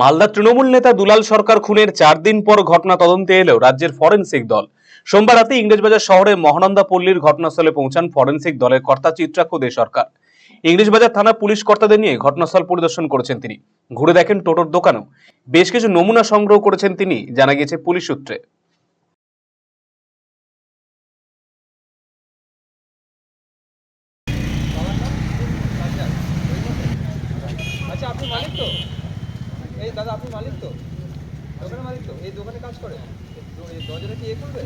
মালদা তৃণমূল নেতা দুলাল সরকার খুনের চার দিন পর ঘটনা তদন্তে এলেও রাজ্যের ফরেন্সিক দল। সোমবার রাতে ইংরেজবাজার শহরে মহানন্দা পল্লীর ঘটনাস্থলে পৌঁছান ফরেন্সিক দলের কর্তা চিত্রাক্ষ দে সরকার। ইংরেজবাজার থানা পুলিশ কর্তাদের নিয়ে ঘটনাস্থল পরিদর্শন করেছেন তিনি। ঘুরে দেখেন টোটোর দোকানও। বেশ কিছু নমুনা সংগ্রহ করেছেন তিনি, জানা গিয়েছে পুলিশ সূত্রে। আচ্ছা আপনি মালিক তো? এই দাদা, আপনি মালিক তো? দোকানের মালিক তো? এই দোকানে কাজ করে? দরজাটা কি এ করবে?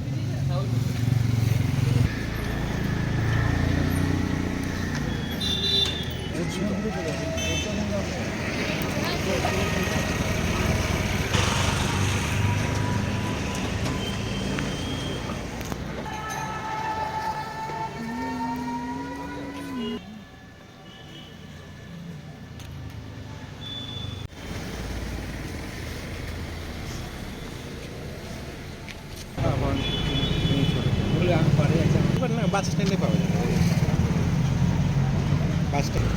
এখন ওগুলো আমি পরে একবার না বাস স্ট্যান্ডে পাওয়া যাবে বাস স্ট্যান্ড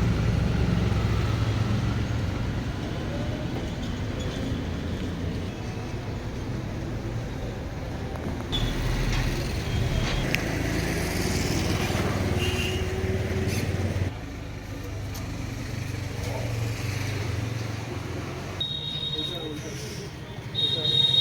Thank you.